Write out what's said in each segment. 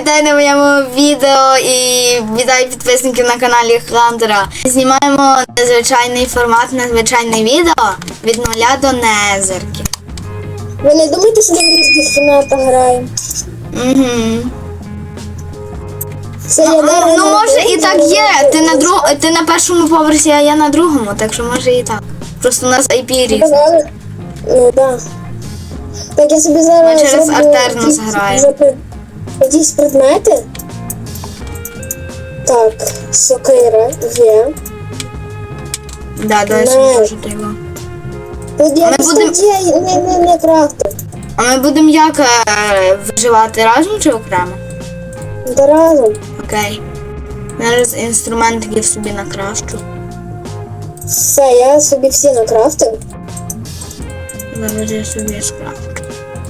вітаю на моєму відео і вітаю підписників на каналі Хантера. Знімаємо незвичайний формат, незвичайне відео від нуля до незерки. Ви не думаєте, що ми в різних кімнатах граємо? Угу. Це я Ну, ну може і так є. Ти на друг... ти на першому поверсі, а я на другому, так що може і так. Просто у нас IP різні. Ну да. Так я собі зараз Ми через зроблю Альтернус якісь запи- Якісь предмети. Так, сокира є. Да, дай Не. собі теж того. Тут я будем- не, не, не крафтив. А ми будемо як е, виживати разом чи окремо? Та разом. Окей. Зараз інструментиків собі накращу. Все, я собі всі накрафтив. Зараз я собі скрафчу.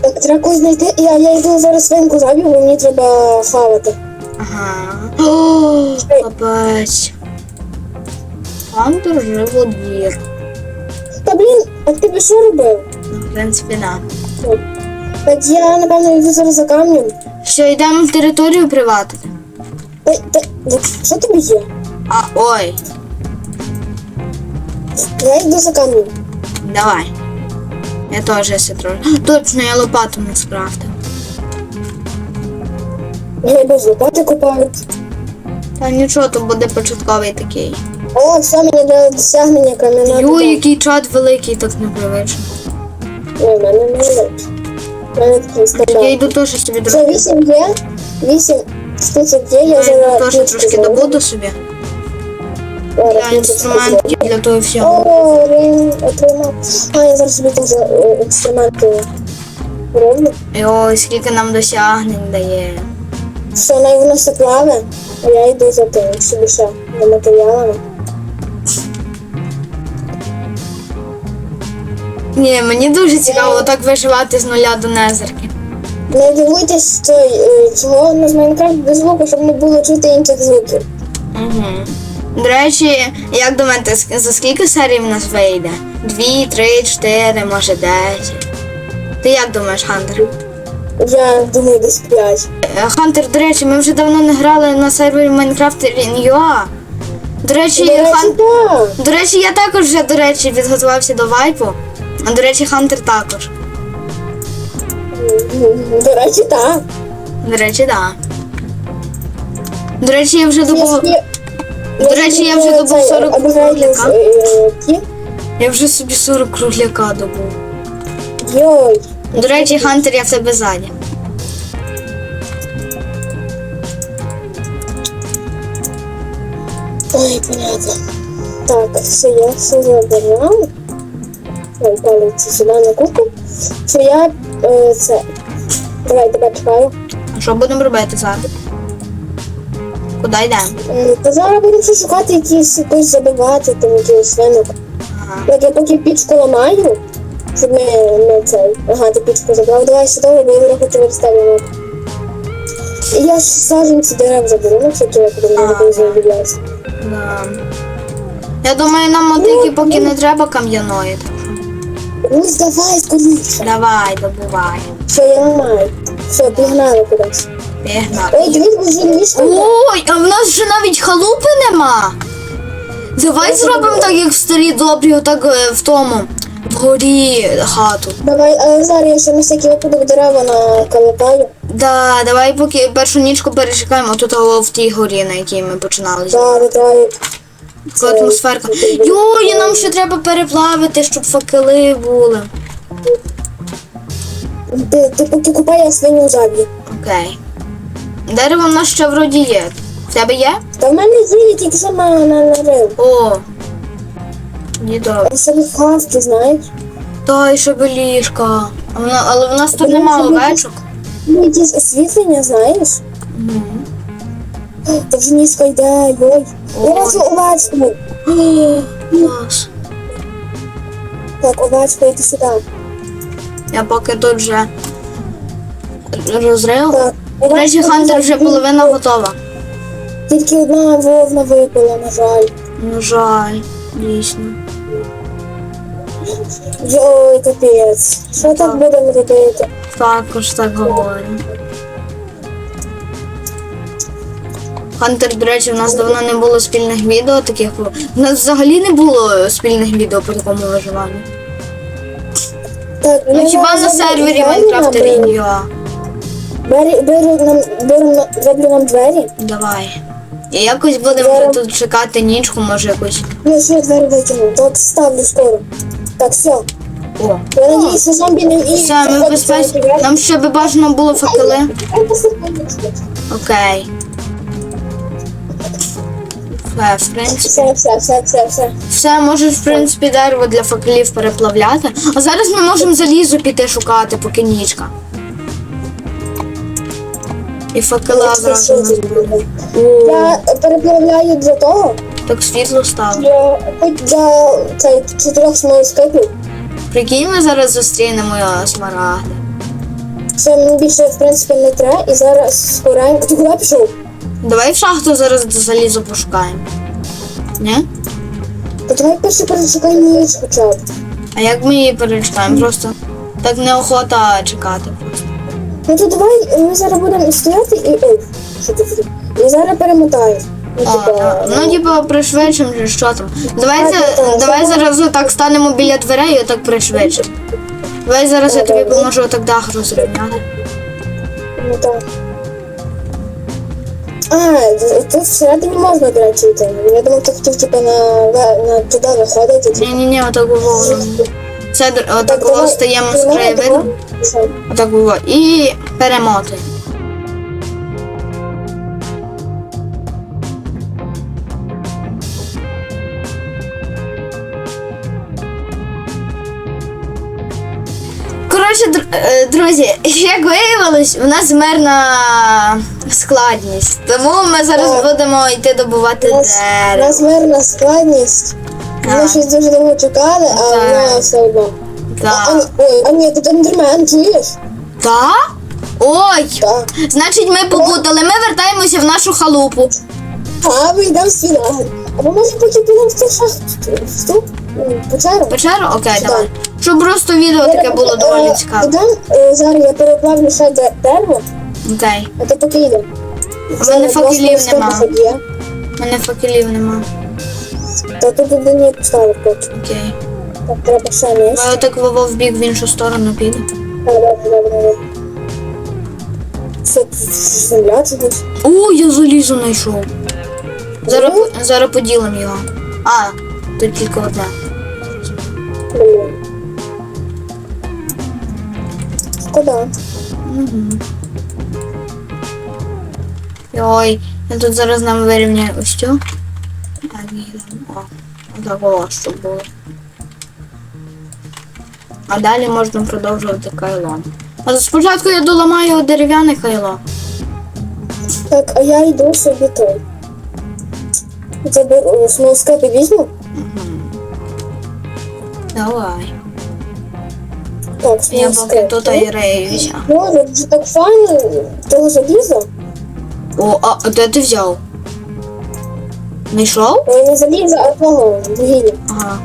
Так, треба когось знайти. Я, я йду зараз свинку заб'ю, бо мені треба хавати. Ага. О, капець. Хантер живодір. Та блін, а ти би що робив? Ну, в принципі, на. Так я, напевно, йду зараз за камнем. Все, йдемо в територію приватити. Та, та, що тобі є? А, ой, Я йду за камнем. давай. Я теж если трошки. Точно, я лопату не скрафтив. Я без лопати купають. Та нічого, то буде початковий такий. О, все мені для досягнення кам'яна. Йой, який чат великий, так непривично. Ой, в мене не великий. У мене такий Я йду теж собі Це трохи. вісім є, вісім штучок є, я Я зараз теж трошки добуду собі. Зараз Я ключки інструменти для того всього. Він отримав. А, я зараз собі теж е, інструменти роблю. І ой, скільки нам досягнень дає. Що най воно все плаве, а я йду за тим, собі ще за матеріалами. Ні, мені дуже цікаво так виживати з нуля до незерки. Не дивуйтесь, що, е, чого у нас Майнкрафт без звуку, щоб не було чути інших звуків. Угу. До речі, як думаєте, за скільки серій в нас вийде? Дві, три, чотири, може десять. Ти як думаєш, Хантер? Я думаю, десь п'ять. Е, Хантер, до речі, ми вже давно не грали на сервері Minecraft Inua. До речі, До речі, Хан... так. до речі, я також вже, до речі, підготувався до вайпу. А до речі, Хантер також. До речі, так. До речі, так. Да. До речі, я вже добув. Якщо- До речі, я вже добув 40 кругляка. е, Я вже собі 40 кругляка добув. Йой. До речі, Хантер, я в тебе ззаді. Ой, понятно. Так, все, я все забираю. Ой, палець сюди на кухню. Все, я е, це. Давай, тебе чекаю. А що будемо робити зараз? Куди йдемо? М, Та зараз будемо ще шукати якісь якось забивати, там якийсь свинок. Як я поки пічку ламаю, щоб ми не цей. Ага, ти пічку забрав, давай сюди, бо я не хочу розставити. І я ж саджанці дерев заберу, на всякий випадок не Ага. буду заробляти. Я думаю, нам мотики поки не треба кам'яної. Ну, здавай скоріше. Давай, добувай. Все, я ламаю. Все, пігнали кудись. Ой, дивись, вже. Ой, а в нас вже навіть халупи нема. Давай зробимо так, як в старі добрі, отак е, в тому. Вгорі хату. Давай, але зараз я ще на всякий випадок дерева наколотаю. Да, давай поки першу нічку перечекаємо тут о, в тій горі, на якій ми починали. Да, давай. Така атмосферка. Йой, нам ще треба переплавити, щоб факели були. Ти, ти я свиню заб'ю. Окей. Дерево в нас ще вроді є. В тебе є? Та в мене є, я тільки сама на нарив. О. Ні, добре. Собі хавки, знаєш? Та й ще ліжка. А вона- Але в нас тут нема овечок. Ну, якісь освітлення, знаєш? Та вже низько йде, йой. Я Ой. бачу овечку. Клас. Так, овечка, йди сюди. Я поки тут вже розрив. Так. До Хантер вже половина готова. Тільки одна вовна випала, на жаль. Ну жаль, дійсно. Йой, капець. Що так будемо робити? Також так говорю. Хантер, до речі, в нас давно не було спільних відео таких. У нас взагалі не було спільних відео по такому виживанню. Так, Ну я хіба на сервері двері Minecraft нам, Індіо? Бери, нам, беру, на- нам двері. Давай. І якось будемо вже тут чекати нічку, може якусь. Ну, що я двері викину. Так, ставлю скоро. Так, все. О. Я надіюсь, що зомбі не і Все, ми безпечні. Нам ще би бажано було факели. Ай, посипай, посипай. Окей. Все, в принципі. Все, все, все, все, все. Все, можеш, в принципі, дерево для факелів переплавляти. А зараз ми можемо залізо піти шукати, поки нічка. І факела зразу. Я переплавляю для того, Так світло стало. для, хоч для цей, чотирьох смолоскипів. Прикинь, ми зараз зустрінемо смарагди. Це мені більше, в принципі, не треба. І зараз скоренько. Ти куди пішов? Давай в шахту зараз залізо пошукаємо. Ні? Та давай перше перешукай ніч хоча б. А як ми її перечекаємо? Просто так неохота чекати. Ну то давай ми зараз будемо стояти і. Ой, що тут? І зараз перемотаю. Ну, типа, так. ну типа чи що там. Давай, Так, за- так, давай так. зараз отак станемо біля дверей і отак пришвидшимо. Давай зараз я тобі поможу отак дах розрівняти. Ну так. А, тут всередині можна, до. Я думав, ти хотів типу на, на, на туди виходити. Ні-ні-ні, отак було. Це др- отак було стаємо з краєвиду. Отак було. І перемотуємо. Коротше, е, друзі, як виявилось, у нас мирна складність. Тому ми зараз будемо йти добувати У у нас мирна складність. Ми щось дуже довго чекали, а Так. вона все одно. А, Так. ні, ой, а ні, тут ендермен, чуєш? Так? Ой! Так. Значить, ми побудали, ми вертаємося в нашу халупу. А, ми йдемо з фіналу. Або може потім підемо в цю шахту, печеру. Печеру? Окей, давай. Щоб просто відео таке було доволі цікаве. Ідемо, е, зараз я переплавлю ще де- дерево, Окей. а ти поки йдемо. У мене факелів нема. Є. У мене факелів нема. Та тут один я поставив поки. Окей. Так, треба ще ніж. Давай отак Вова в бік в іншу сторону піде. Добре, добре, добре. Що земля чи? О, я залізо знайшов. Зараз, зараз поділимо його. А, тут тільки одне. Блін. Шкода. Ой, я тут зараз нам вирівняю ось цю. Так, їдемо. О, отак о, щоб було. А далі можна продовжувати кайлом. А спочатку я доламаю дерев'яне кайло. Так, а я йду собі той. Заберу смолоскипи візьму. Давай. Так, Я поки тут айреюся. Боже, вже так файно того заліза. О, а а де ти взяв? Знайшов? Ой, не заліза, а вугілля. Ага.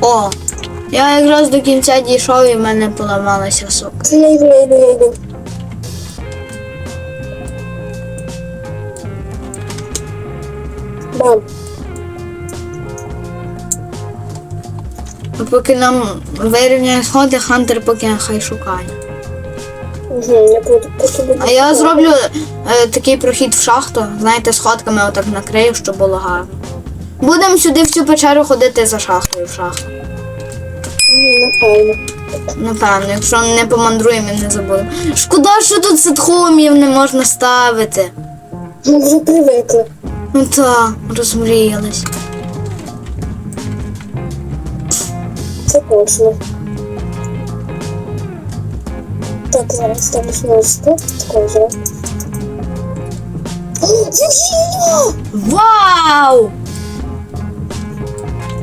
О, я якраз до кінця дійшов і в мене поламалася сука. Це я йду, я йду, я йду. Бам. А поки нам вирівняє сходи, Хантер поки хай шукає. А я зроблю е, такий прохід в шахту, знаєте, сходками отак накрию, щоб було гарно. Будемо сюди в цю печеру ходити за шахтою в шахту. Напевно. Напевно, якщо не помандруємо і не забудемо. Шкода, що тут садхомів не можна ставити. Ми вже привикли. Ну та, розмріялись. Це точно. Так, зараз ставлю смолоскип. Такого вже. О, Вугілля! Вау!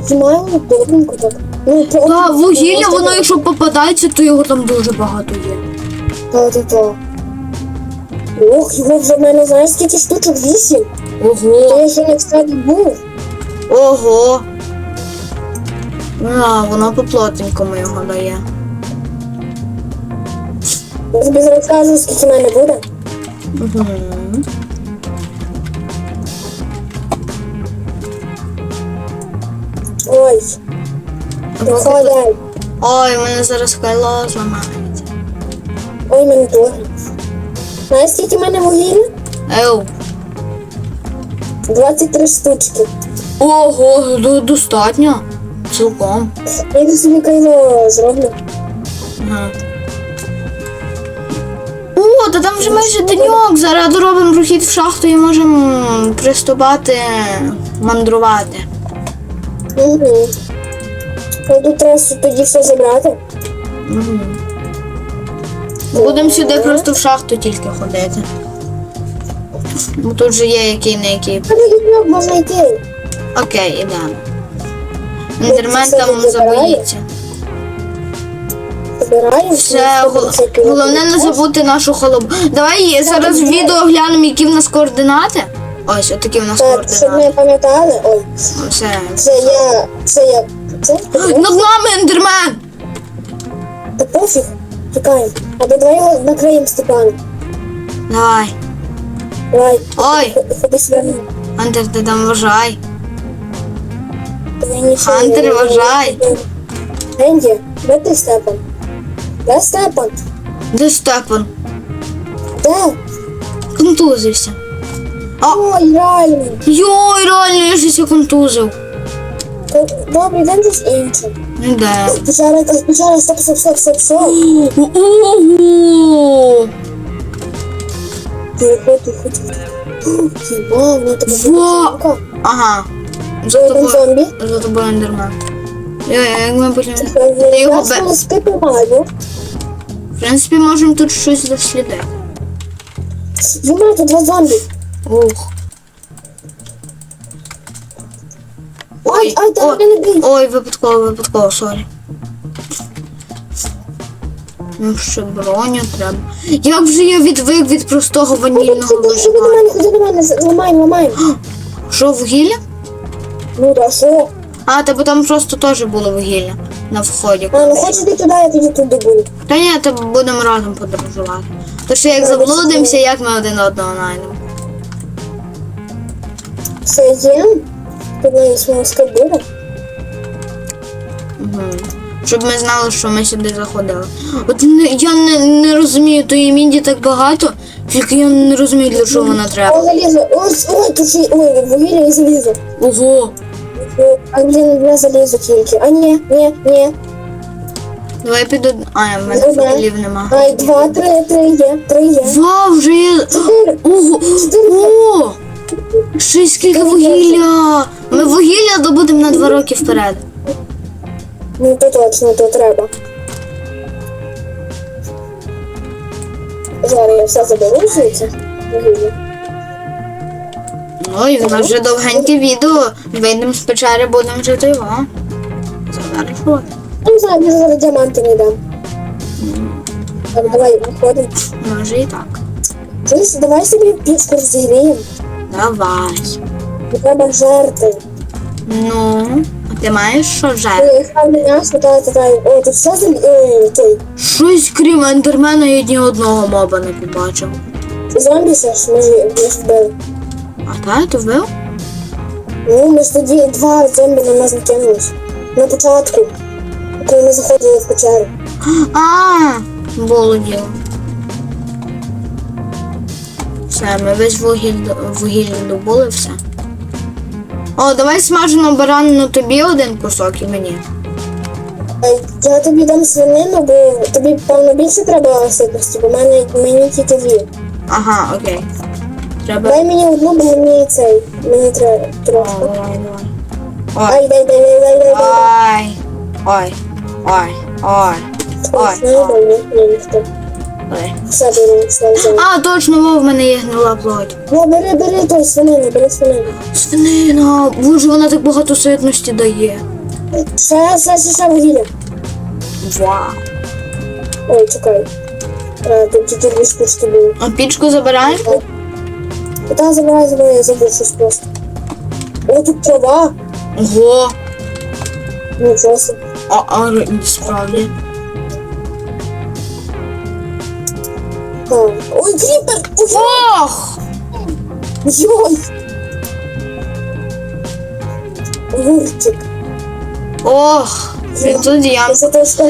Знімаємо добренько так. Ну, про- Та вугілля, воно якщо попадається, то його там дуже багато є. Та, та, та. Ох, його вже в мене знаєш скільки штучок? Вісім. То Ого! я ще не кстати був. Ого! А, воно по плотненькому його дає. Тобі зараз скажу, скільки в мене буде. Угу. Ой, виходай. Ой, у мене зараз кайло зламається. Ой, мене теж. Знаєш, скільки в мене вугілля? Еу. 23 штучки. Ого, до- достатньо. Цілком. Я собі кайло зроблю. Ага. О, та там вже майже деньок. Зараз доробимо прохід в шахту і можемо приступати мандрувати. Угу. Пойду трасу тоді все забрати. Угу. Будемо сюди просто в шахту тільки ходити. Бо тут же є який не який. Окей, ідемо. Ендермен там забоїться. Забираємо. Все, головне не забути нашу холобу. Давай зараз в відео глянемо, які в нас координати. Ось, отакі в нас Так, щоб координати. ми пам'ятали. Ой, Все. це я. Це я. Це? Над нами ендермен! Та пофіг. Чекаємо. Або давай його накриємо Степан. Давай. Давай. Ой, Х- Ходи сюди. Ти там вважай. Хантер, вважай. Енді, де ти Степан? Де Степан? Де Степан? Де? Контузився. А, Ой, реально. йой, реально, я щось контузив. Ко- Добре, йдемо щось інше. Печера, та печера, стоп, стоп, стоп, стоп, стоп. Ого! Тихо, тихо, тихо. Хіба, вона тебе Во! Ага. За тобою, зомбі. за тобою ендермен. Я, як ми потім... Я його зараз бе... не спипимаю. В принципі, можемо тут щось дослідити. Юма, два зомбі. Ух. Ай, ай, та ой, мене не бий. ой, випадково, випадково, сорі. Ну, ще броню треба. Як вже я відвик від простого ванільного Ходи, до виживання. мене, ходи до мене, з- ламаємо, ламаємо. Що, вугілля? Ну, да, що? А, тебе там просто теж було вугілля на вході. А, ну хочеш ти туди, я тоді туди буду. Та ні, то будемо разом подорожувати. То що як заблудимося, як ми один одного знайдемо. Все є. Тут навіть смолоска буде. Угу. Щоб ми знали, що ми сюди заходили. От не, я не, не розумію, тої мінді так багато, тільки я не розумію, для чого вона О, треба. залізо. Ось, ой, тут ще, ой, вугілля і залізо. Ого! А, блін, не залізо тільки. А, ні, ні, ні. Давай я піду. А, в мене Добре. факелів нема. Ай, два, три, три є, три є. Вау, вже є. Чотири. Ого! О! Ще й скільки вугілля! Ми вугілля добудемо на два роки вперед. Ну, то точно, то треба. Зараз я все заберу. Вугілля. Ну і в нас вже довгеньке відео. Вийдемо з печери, будемо жити його. Я не знаю, зараз діаманти не дам. Так, давай, виходимо. Може і так. Чуєш, давай собі пічку розігріємо. Давай. Не треба жерти. Ну, а ти маєш що? Ой, хай м'ясо, та, та, та. О, тут все залі... Ой, той. Щось крім ендермена я ні одного моба не побачив. Зомбі все ж ж- ми ж вбили. А та, ти вбив? Ну, ми ж тоді два зомбі на нас накинулись. На початку, коли ми заходили в печеру. А, було діло. Все, ми весь вугіль, вугілля добули, все. О, давай смажену баранину тобі один кусок і мені. Е, Я тобі дам свинину, бо тобі, певно, більше треба ситності, бо мене, мені тільки дві. Ага, окей. Треба. Дай мені одну, бо мені цей, мені треба трошки. давай, давай. Ай, дай, дай, дай, дай, дай, дай. ой, ой, ой, ой, ой, Ой, дай. Все все. А, точно, во, в мене є гнила плоть. Ну, бери, бери той свинину, бери свинину. Свинина, боже, вона так багато ситності дає. Ще, ще, ще, ще вугілля. Вау. Ой, чекай. Е, Тут дві штучки були. А пічку забираєш? Та забирай, забирай, я забув щось просто. О, тут трава. Ого. Нічого собі. А, а справді. Ой, кріпер! Ох! Йой! Гурчик. Ох! І тут я.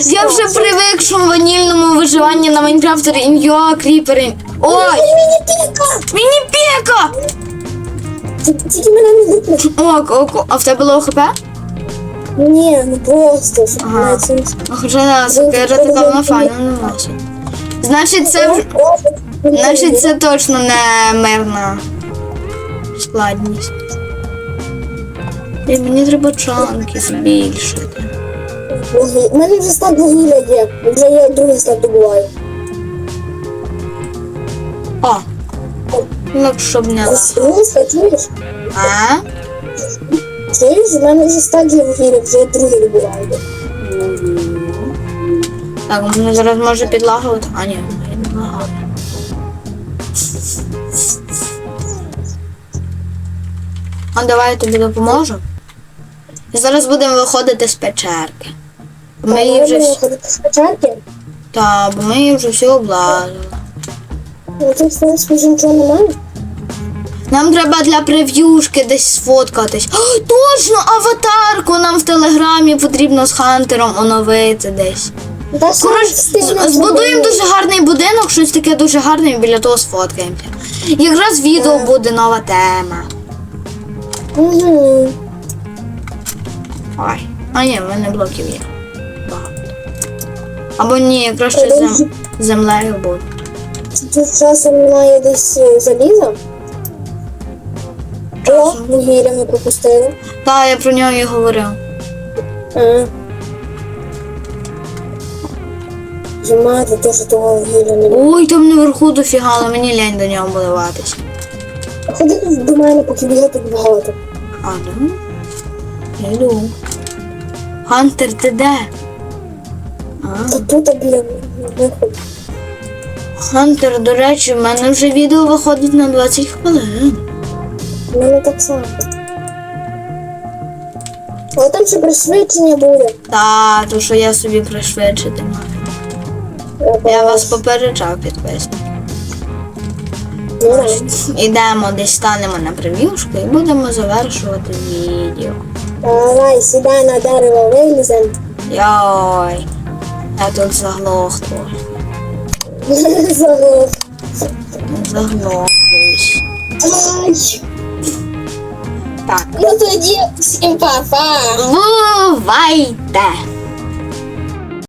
Я вже привик, що в ванільному виживанні на Майнкрафтері ім'я кріпери. Ой! Мені піка! Тільки мене не луплять. Ок, ок, а в тебе було хп? Ні, ну просто, Ага. Ну, Хоча сокира така вона файна не носить. Значить, це вже- значить, це точно не мирна складність. І мені треба чанки збільшити. У мене вже стат вугілля є. Вже я другий стат добуваю. О! Ну, щоб не чуєш? А? Чуєш? Мене вже стат є вугілля, вже я другий добуваю. Так, мене зараз може підлагувати. А, ні, не підлагає. А давай я тобі допоможу. І зараз будемо виходити з печерки. Ми її вже всі... з печерки. Та, бо ми її вже всю облазили. Ну тут, вже нічого немає. Нам треба для прев'юшки десь сфоткатись. О, точно, аватарку нам в телеграмі потрібно з Хантером оновити десь. Та що Коротше, збудуємо дуже гарний будинок, щось таке дуже гарне, і біля того сфоткаємося. Якраз відео буде нова тема. Мгм. Ой. А ні, в мене блоків є. Багато. Або ні, якраз ще зем... землею буде. Тут часом немає десь е, заліза. О, вугілля ми пропустили. Та, я про нього і говорив. А. Вже мати теж того вугілля немає. Ой, там наверху дофіга, але мені лень до нього будуватись. Ходи до мене, поки є тут багато. А, ну? Я йду. Хантер, ти де? А, Та тут біля виходу. Хантер, до речі, в мене вже відео виходить на 20 хвилин. У мене так само. Але там ще пришвидшення буде. Та, то що я собі пришвидшити маю. Я вас попереджав підписник. Ну. Ідемо десь станемо на прев'юшку і будемо завершувати відео. Давай, сідай на дерево, вилізем. Йой. Я тут заглох трохи. Заглох. Заглохлюсь. Ай. Так. Ну тоді всім па-па. Бувайте!